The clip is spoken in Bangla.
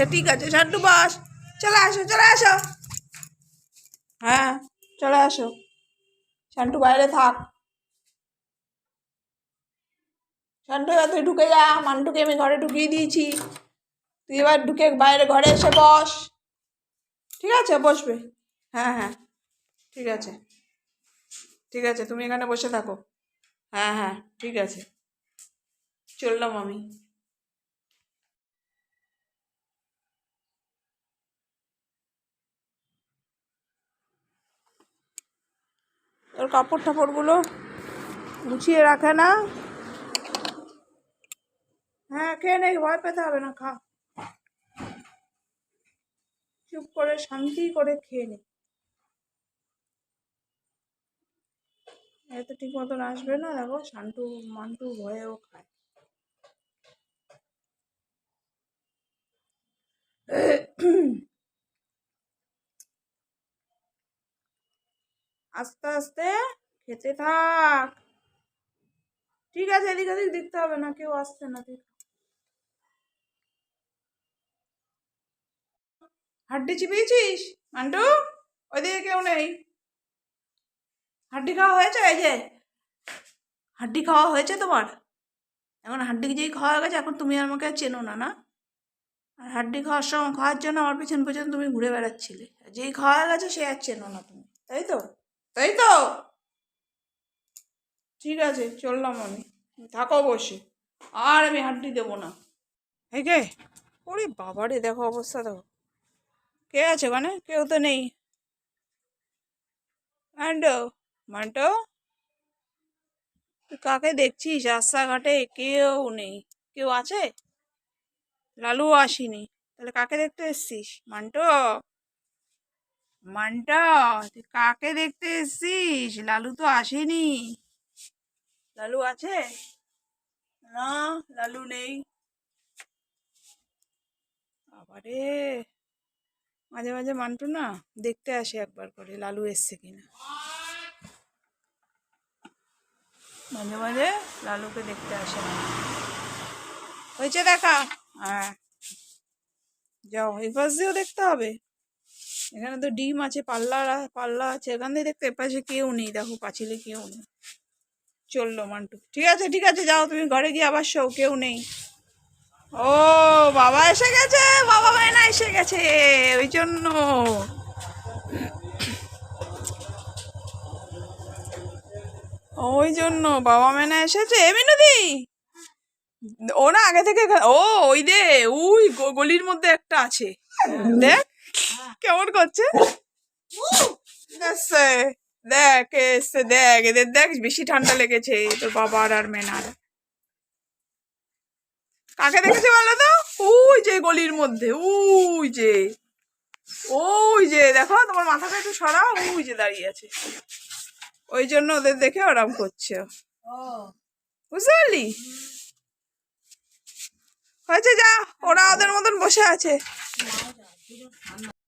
আচ্ছা ঠিক আছে, শান্টু বস। চলে আসো চলে আসো। হ্যাঁ চলে আসো। শান্টু, বাইরে থাক। শান্টু, এবার তুই ঢুকে যা। মান্টুকে আমি ঘরে ঢুকিয়ে দিয়েছি। তুই এবার ঢুকে বাইরে ঘরে এসে বস। ঠিক আছে, বসবে। হ্যাঁ হ্যাঁ ঠিক আছে। ঠিক আছে, তুমি এখানে বসে থাকো। হ্যাঁ হ্যাঁ ঠিক আছে। চললাম আমি। ওর কাপড় টাপড়গুলো গুছিয়ে রাখে না। হ্যাঁ খেয়ে নেই ভয় পেতে হবে না, খা। চুপ করে, শান্তি করে খেয়ে নে। এত ঠিক মতন আসবে না, দেখো, শান্টু, মান্টু ভয়েও খায়। আস্তে আস্তে খেতে থাক। ঠিক আছে, এদিক ওদিক দেখতে হবে না, কেউ আসছে না, দেখ। হাড্ডি চিপিয়েছিস? মান্টু ওইদিকে কেউ নেই। হাড্ডি খাওয়া হয়েছে? এই যে, হাড্ডি খাওয়া হয়েছে তোমার? এখন হাড্ডি যেই খাওয়া গেছে, এখন তুমি আর আমাকে চেনো না না? আর হাড্ডি খাওয়ার সময়, খাওয়ার জন্য আমার পিছন পিছন তুমি ঘুরে বেড়াচ্ছিলে। যেই খাওয়া গেছে, সে আর চেনো না তুমি, তাই তো? তাই তো? ঠিক আছে, চললাম আমি। থাকো বসে। আর আমি হাড্ডি দেবো না। কে ওরে বাবারে, দেখো অবস্থা দেখো কে আছে ওখানে? কেউ তো নেই। মান্টো? তুই কাকে দেখছিস? রাস্তাঘাটে কেউ নেই। কেউ আছে? লালু আসেনি। তাহলে কাকে দেখতে এসছিস? মান্টো? মান্টো, তুই কাকে দেখতে এসছিস? লালু তো আসেনি। লালু আছে? না, লালু নেই। আবারে, মাঝে মাঝে মান্টু না দেখতে আসে একবার করে, লালু এসছে কিনা। মাঝে মাঝে লালুকে দেখতে আসে না। হয়েছে দেখা? হ্যাঁ। যাও, এই পাশ দিয়েও দেখতে হবে। এখানে তো ডিম আছে, পাল্লা পাল্লা আছে, এখান থেকে দেখতে এপাশে কেউ নেই, দেখো পাঁচিলে কেউ নেই। চলল মান্টু। ঠিক আছে ঠিক আছে, যাও, তুমি ঘরে গিয়ে আবার শো কেউ নেই। ও, বাবা এসে গেছে, বাবা মায়না এসে গেছে, ওই জন্য। ওই জন্য বাবা মেনা এসেছে। মিনতি! ও না আগে থেকে ও, ওই দে গ- গলির মধ্যে একটা আছে। দেখ। কেমন করছে? দেখ এসছে দেখ এদের দেখ বেশি ঠান্ডা লেগেছে তোর বাবার আর মেনার। কাকে দেখেছে বলো তো? ওই যে গলির মধ্যে ওই যে ওই যে দেখো তোমার মাথাটা একটু সরাও ওই যে দাঁড়িয়ে আছে। ওই জন্য ওদের দেখে ওরম করছে। বুঝতে পারলি? হয়েছে যা ওরা ওদের মতন বসে আছে। 老家不就是他。